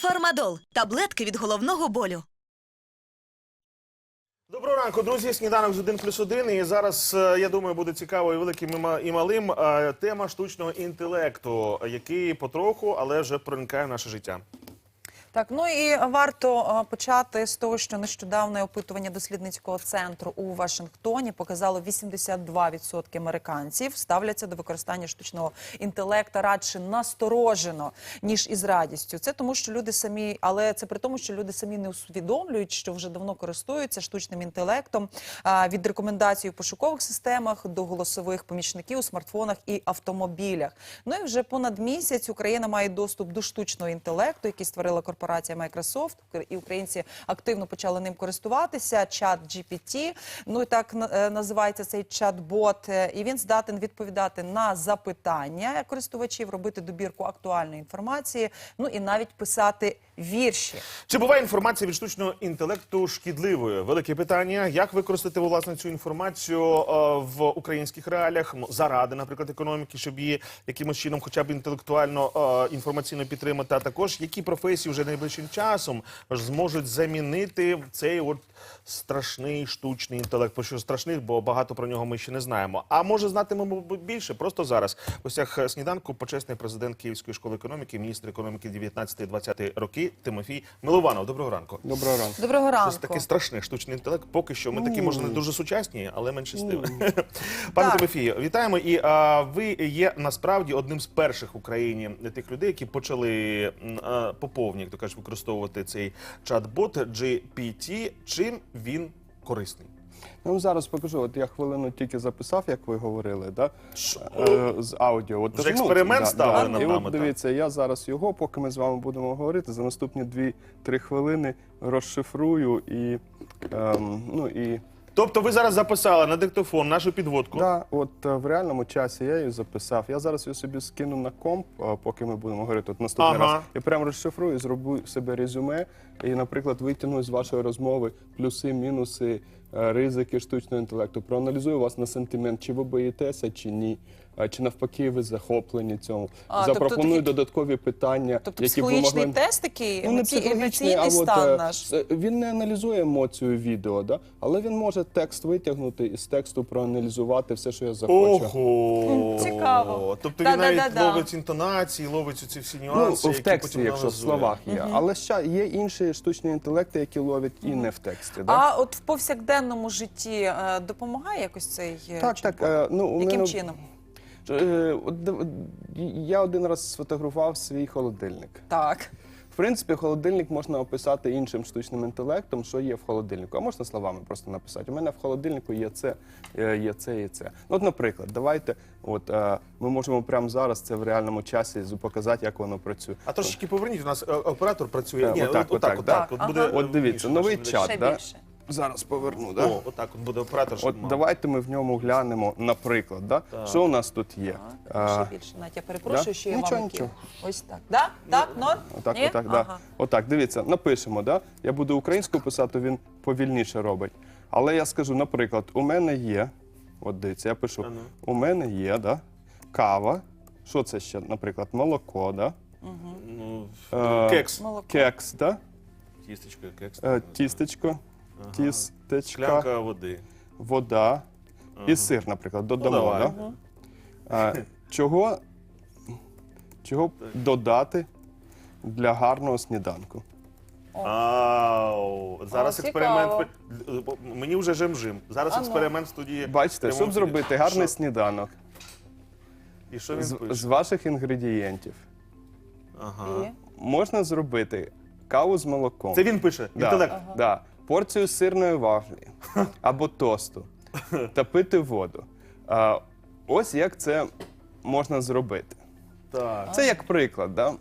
Фармадол таблетки від головного болю. Доброго ранку, друзі. Сніданок з 1 плюс 1. І зараз, е, я думаю, буде цікаво і великим, і малим. е, Тема штучного інтелекту, який потроху, але вже проникає в наше життя. Так, ну і варто е, почати з того, що нещодавне опитування дослідницького центру у Вашингтоні показало 82% американців ставляться до використання штучного інтелекта радше насторожено ніж із радістю. Це тому, що люди самі, але це при тому, що люди самі не усвідомлюють, що вже давно користуються штучним інтелектом від рекомендацій у пошукових системах до голосових помічників у смартфонах і автомобілях. Ну і вже понад місяць Україна має доступ до штучного інтелекту, який створила корпорація Microsoft, і українці активно почали ним користуватися. Чат GPT, ну і так е, називається цей чат-бот. Е, І він здатен відповідати на запитання користувачів, робити добірку актуальної інформації, ну і навіть писати вірші. Чи буває інформація від штучного інтелекту шкідливою? Велике питання. Як використати власне цю інформацію е, в українських реаліях заради, наприклад, економіки, щоб її якимось чином, хоча б інтелектуально інформаційно підтримати, а також які професії вже найближчим часом зможуть замінити цей от страшний штучний інтелект. Про що страшний, бо багато про нього ми ще не знаємо. А може знатимемо більше просто зараз. В гостях сніданку почесний президент Київської школи економіки, міністр економіки 19-20 роки Тимофій Милованов. Доброго ранку. Доброго ранку. Доброго ранку. Щось таке страшне штучний інтелект. Поки що ми такі, може, не дуже сучасні, але менше з тим. Пане Тимофію, вітаємо. І а, ви є насправді одним з перших в Україні тих людей, які почали а, поповні, як то кажуть, використовувати цей чат-бот GPT. Чим він корисний? Ну зараз покажу. От я хвилину тільки записав, як ви говорили, да? Е, з аудіо. От, Вже експеримент ставили да. над І нами, от так? дивіться, я зараз його, поки ми з вами будемо говорити, за наступні 2-3 хвилини розшифрую і. Ем, ну, і Тобто ви зараз записали на диктофон нашу підводку. да, от е, в реальному часі я її записав. Я зараз її собі скину на комп, е, поки ми будемо говорити от наступний Ага. раз. я прямо розшифрую, зроблю себе резюме і, наприклад, витягну з вашої розмови плюси, мінуси, ризики штучного інтелекту. Проаналізую вас на сентимент, чи ви боїтеся, чи ні. Чи навпаки ви захоплені цьому? А, тобто Запропоную такі- додаткові питання, Тобто які б ви психологічний могли... тест такий, Ну, не психологічний, емоційний а от, стан е, наш. е, він не аналізує емоцію відео, да? але він може текст витягнути і з тексту проаналізувати все, що я захочу. Ого! Цікаво. Тобто він навіть ловить інтонації, ловить ці всі Ну, нюанси, в тексті, якщо в словах є. Але ще є інші штучні інтелекти, які ловлять і не в тексті. Да? А от в повсякденному житті е, допомагає якось цей е, так, так. е, Ну, Яким мене, чином? Я один раз сфотографував свій холодильник. Так. В принципі, холодильник можна описати іншим штучним інтелектом, що є в холодильнику. А можна словами просто написати. У мене в холодильнику є це, є це і це. Ну, от, наприклад, давайте, от ми можемо прямо зараз це в реальному часі показати, як воно працює. А трошечки поверніть, у нас оператор працює. Так, Ні, отак, от- отак, отак. От буде, Ага. От дивіться, новий чат, Ще да? більше. Зараз поверну, да? О, отак от буде оператор, щоб От давайте ми в ньому глянемо, наприклад, да? що у нас тут є. Так, ще більше. Навіть я перепрошую, да? що я Нічого, вам нічого. Ось так. Да? Так, норм? Отак, Ні? отак, да. Ага. Отак, дивіться, напишемо, да? Я буду українською писати, він повільніше робить. Але я скажу, наприклад, у мене є, от дивіться, я пишу, у мене є, да? Кава. Що це ще, наприклад, молоко, да? Ну, Е, кекс. Молоко. Кекс, да? Тістечко, кекс. Е, тістечко, тістечка, Шклянка води. вода і сир, наприклад, додамо. Ну, давай. да? А, чого, чого б додати для гарного сніданку? Ау, зараз О, експеримент. Мені вже жим-жим. Зараз А ну. експеримент в студії. Бачите, щоб зробити гарний Що? сніданок І що він з, пише? з ваших інгредієнтів, Ага. І? можна зробити каву з молоком. Це він пише. да, Інтелект. да, порцію сирної вафлі або тосту та пити воду. А, ось як це можна зробити. Так. Це як приклад, да?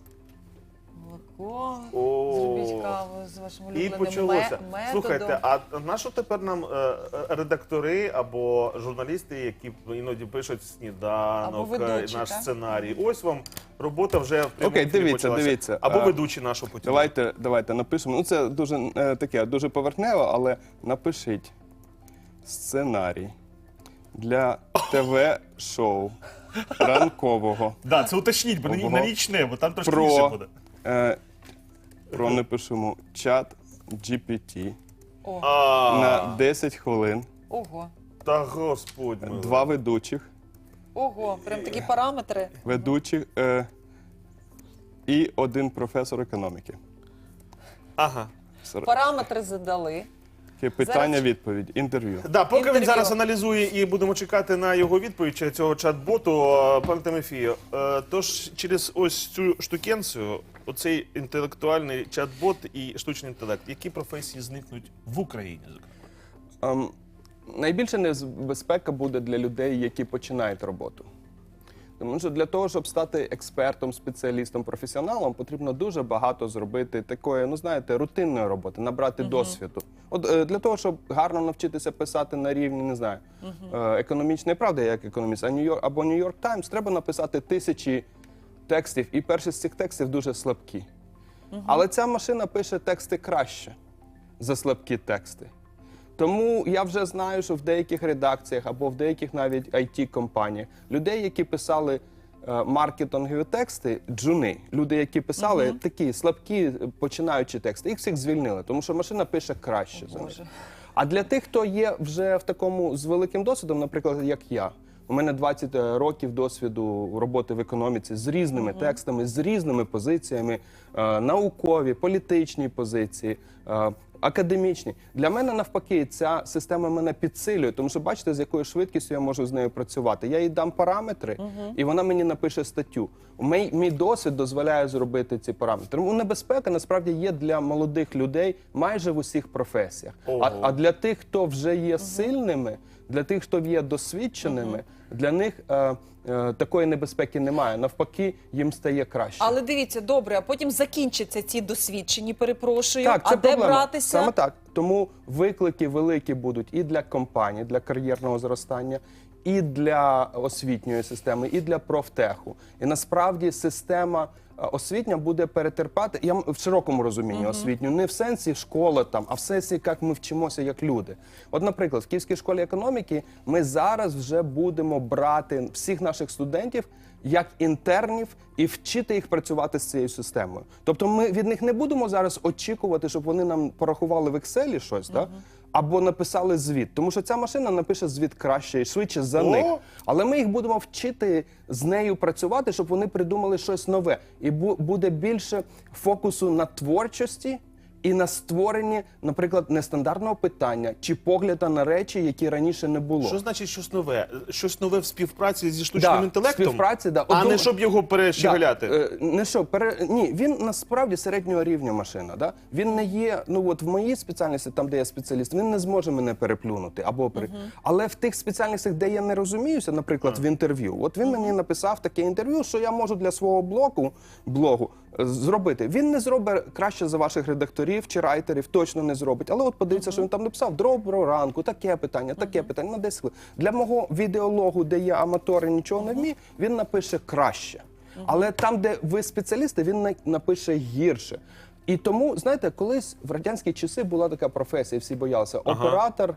Молоко. О. Зробіть каву з вашим І улюбленим почалося. ме- методом. Слухайте, а на що тепер нам е, е, редактори або журналісти, які іноді пишуть Або сніданок, е, ведучі, наш так? сценарій? Ось вам робота вже в прямому Окей, ефірі дивіться, почалася. дивіться. Або Е, ведучі нашого потім. Давайте, давайте напишемо. Ну, це дуже е, таке, дуже поверхнево, але напишіть сценарій для ТВ-шоу ранкового. Да, це уточніть, бо Ого. не річне, бо там трошки Про- більше буде. Е, про напишемо чат GPT О, на 10 хвилин, ого, Та господь милий. два ведучих, ого, прям такі параметри. ведучих е, і один професор економіки. Ага. Сер- Параметри задали. Таке Питання, відповідь, інтерв'ю. Да, поки він зараз аналізує і будемо чекати на його відповідь чи цього чат-боту, е, пане Тимофію, е, тож через ось цю штукенцію, оцей інтелектуальний чат-бот і штучний інтелект, які професії зникнуть в Україні? зокрема? Ем, найбільша небезпека буде для людей, які починають роботу. Тому що для того, щоб стати експертом, спеціалістом, професіоналом, потрібно дуже багато зробити такої, ну знаєте, рутинної роботи, набрати досвіду. От е, для того, щоб гарно навчитися писати на рівні, не знаю, е, економічної правди, як економіст, а Нью-Йорк або Нью-Йорк Таймс, треба написати тисячі текстів, і перші з цих текстів дуже слабкі. Але ця машина пише тексти краще за слабкі тексти. Тому я вже знаю, що в деяких редакціях або в деяких навіть it компаніях людей, які писали е, маркетингові тексти, джуни, люди, які писали такі слабкі е, починаючі тексти, їх всіх звільнили, тому що машина пише краще за них. А для тих, хто є вже в такому з великим досвідом, наприклад, як я. У мене 20 років досвіду роботи в економіці з різними текстами, з різними позиціями, е, наукові, політичні позиції, е, академічні. Для мене навпаки, ця система мене підсилює, тому що бачите, з якою швидкістю я можу з нею працювати. Я їй дам параметри, і вона мені напише статтю. Мій, мій досвід дозволяє зробити ці параметри. Тому небезпека насправді є для молодих людей майже в усіх професіях. А, а для тих, хто вже є сильними, для тих, хто є досвідченими, для них е, е, такої небезпеки немає. Навпаки, їм стає краще. Але дивіться, добре, а потім закінчаться ці досвідчені, перепрошую. Так, а проблема. де братися? Саме так. Тому виклики великі будуть і для компаній, для кар'єрного зростання, і для освітньої системи, і для профтеху. І насправді система е, освітня буде перетерпати. Я в широкому розумінні освітню, не в сенсі школи там, а в сенсі, як ми вчимося як люди. От, наприклад, в Київській школі економіки ми зараз вже будемо брати всіх наших студентів як інтернів і вчити їх працювати з цією системою. Тобто, ми від них не будемо зараз очікувати, щоб вони нам порахували в Excel щось, да? Або написали звіт. Тому що ця машина напише звіт краще і швидше за О! них. Але ми їх будемо вчити з нею працювати, щоб вони придумали щось нове. І бу- буде більше фокусу на творчості. І на створенні, наприклад, нестандартного питання чи погляду на речі, які раніше не було. Що значить щось нове? Щось нове в співпраці зі штучним Да, інтелектом? співпраці, да. А не щоб його перещеголяти? Да, е, не що, пере... ні, він насправді середнього рівня машина. Да? Він не є, ну от в моїй спеціальності, там де я спеціаліст, він не зможе мене переплюнути. Або пере... Але в тих спеціальностях, де я не розуміюся, наприклад, в інтерв'ю, от він мені написав таке інтерв'ю, що я можу для свого блогу, блогу зробити. Він не зробить краще за ваших редакторів чи райтерів, точно не зробить. Але от подивіться, що він там написав: доброго ранку, таке питання, таке питання, на 10 хвилин. Для мого відеологу, де є аматори, нічого не вміє, він напише краще. Але там, де ви спеціалісти, він на- напише гірше. І тому, знаєте, колись в радянські часи була така професія, всі боялися оператор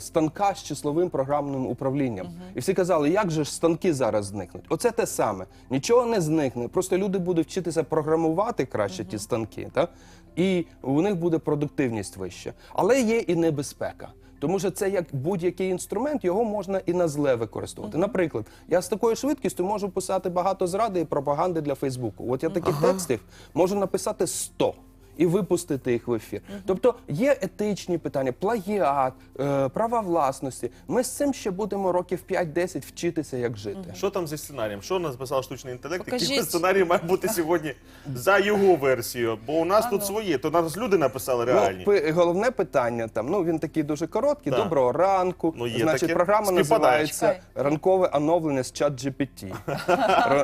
станка з числовим програмним управлінням. І всі казали, як же ж станки зараз зникнуть? Оце те саме. Нічого не зникне. Просто люди будуть вчитися програмувати краще ті станки, так? і у них буде продуктивність вища. Але є і небезпека. Тому що це як будь-який інструмент, його можна і на зле використовувати. Наприклад, я з такою швидкістю можу писати багато зради і пропаганди для Фейсбуку. От я таких текстів можу написати 100 і випустити їх в ефір. Тобто є етичні питання, плагіат, е, права власності. Ми з цим ще будемо років 5-10 вчитися, як жити. Що там зі сценарієм? Що написав штучний інтелект? Який Покажіть. сценарій має бути сьогодні за його версією? Бо у нас тут свої, то нас люди написали реальні. Ну, головне питання там. Ну він такий дуже короткий. Так. Доброго ранку. Ну, є Значить, таке. програма Співпадає. називається Ранкове оновлення з чат GPT.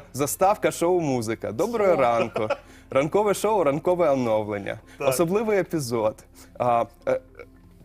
Заставка шоу музика. Доброго ранку. Ранкове шоу, ранкове оновлення. Особливий епізод. А, е,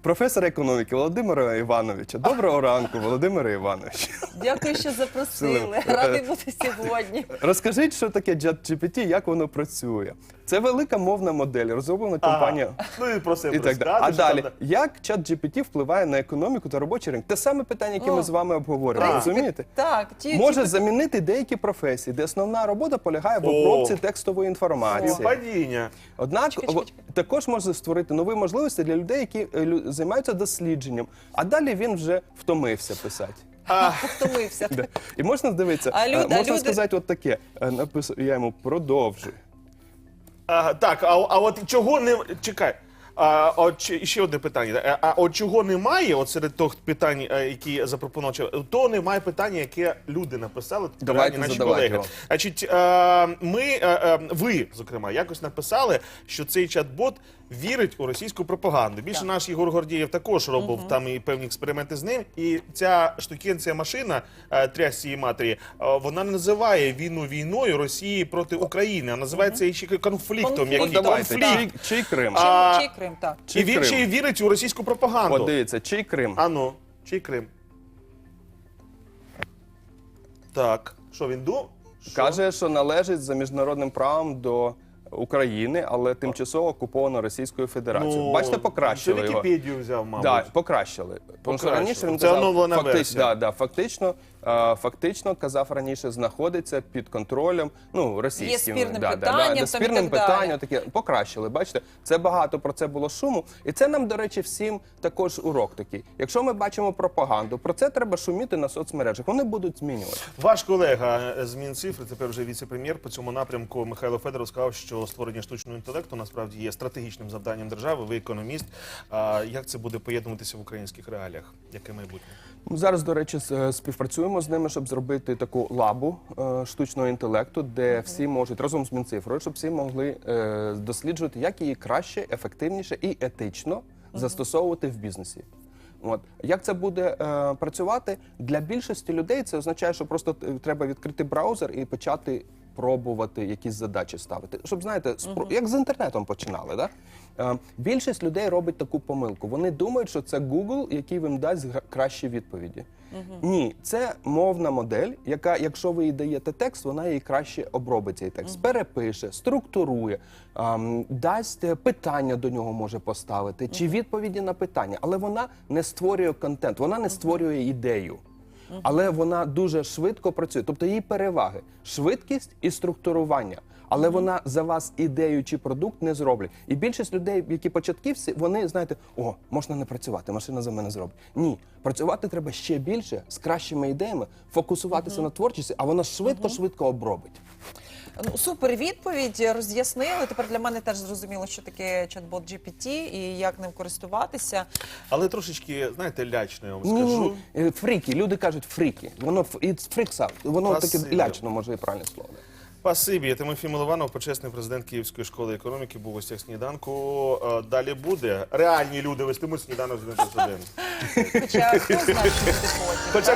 професора економіки Володимира Івановича. Доброго ранку, Володимире Іванович. Дякую, що запросили. Радий бути сьогодні. Розкажіть, що таке ChatGPT, як воно працює. Це велика мовна модель, розроблена компанією. Ну і про себе так далі. А далі, як чат GPT впливає на економіку та робочий ринок? Те саме питання, яке ми з вами обговорюємо. Розумієте? Так, Може замінити деякі професії, де основна робота полягає в обробці текстової інформації. Співпадіння. Однак Також може створити нові можливості для людей, які е, займаються дослідженням. А далі він вже втомився писати. А, втомився. Да. І можна дивитися, А люд- е, а можна люди- сказати, от таке. Е, Написав я йому продовжуй. а, так, а, а от чого не. Чекай. А, от чи- ще одне питання. А, а от чого немає, от серед тих питань, е, які запропонував, чи- то немає питання, яке люди написали, Давайте реальні наші задавайте колеги. його. Значить, е, ми, е, е, ви, зокрема, якось написали, що цей чат-бот вірить у російську пропаганду. Більше наш Єгор Гордієв також робив там і певні експерименти з ним. І ця штукенція машина е, трясці її матері, е, вона не називає війну війною Росії проти України, а називає це ще конфліктом. Конфлікт. який От давайте, конфлікт. чий, чий Крим? А- Чий Крим, так. І він Крим? ще й вірить у російську пропаганду. От дивіться, чий Крим? А ну, чий Крим? Так. Що він ду? Що? Каже, що належить за міжнародним правом до України, але тимчасово окуповано Російською Федерацією. Бачите, покращили Це його. Вікіпедію взяв, мабуть. Да, покращили. Тому що Покращили. раніше він Це казав, оновлена факти- версія. Да, да, фактично, фактично казав раніше, знаходиться під контролем ну, російським. Є спірним да, питанням, да, да, спірним так далі. питанням, таке покращили. Бачите, це багато про це було шуму. І це нам, до речі, всім також урок такий. Якщо ми бачимо пропаганду, про це треба шуміти на соцмережах. Вони будуть змінювати. Ваш колега з Мінцифри, тепер вже віце-прем'єр по цьому напрямку Михайло Федоров сказав, що створення штучного інтелекту насправді є стратегічним завданням держави. Ви економіст. А як це буде поєднуватися в українських реаліях? Яке майбутнє? Ми Зараз, до речі, е, співпрацюємо з ними, щоб зробити таку лабу е, штучного інтелекту, де всі можуть разом з Мінцифрою, щоб всі могли е, досліджувати, як її краще, ефективніше і етично застосовувати в бізнесі. От як це буде е, працювати для більшості людей? Це означає, що просто треба відкрити браузер і почати пробувати якісь задачі ставити. Щоб знаєте, спро- як з інтернетом починали, да? Е, більшість людей робить таку помилку. Вони думають, що це Google, який їм дасть кращі відповіді. Ні, це мовна модель, яка, якщо ви їй даєте текст, вона її краще обробить цей текст, перепише, структурує, ем, дасть е, питання до нього може поставити, чи відповіді на питання, але вона не створює контент, вона не створює ідею. Але вона дуже швидко працює. Тобто її переваги швидкість і структурування. Але вона за вас ідею чи продукт не зроблять. І більшість людей, які початківці, вони знаєте, о, можна не працювати, машина за мене зробить. Ні, працювати треба ще більше з кращими ідеями, фокусуватися на творчості, а вона швидко, швидко обробить. Ну, супер відповідь роз'яснили. Тепер для мене теж зрозуміло, що таке чат-бот GPT і як ним користуватися. Але трошечки, знаєте, лячно я вам Ні, ні, скажу. ні. Е, Фріки, люди кажуть фріки. Воно ф- it's freaks out. Воно таке лячно, може і правильне слово. Спасибі. Тимофій Милованов, почесний президент Київської школи економіки, був у гостях сніданку. Е, Далі буде. Реальні люди вестимуть сніданок з 1 плюс 1. Хоча хто знає, що буде потім.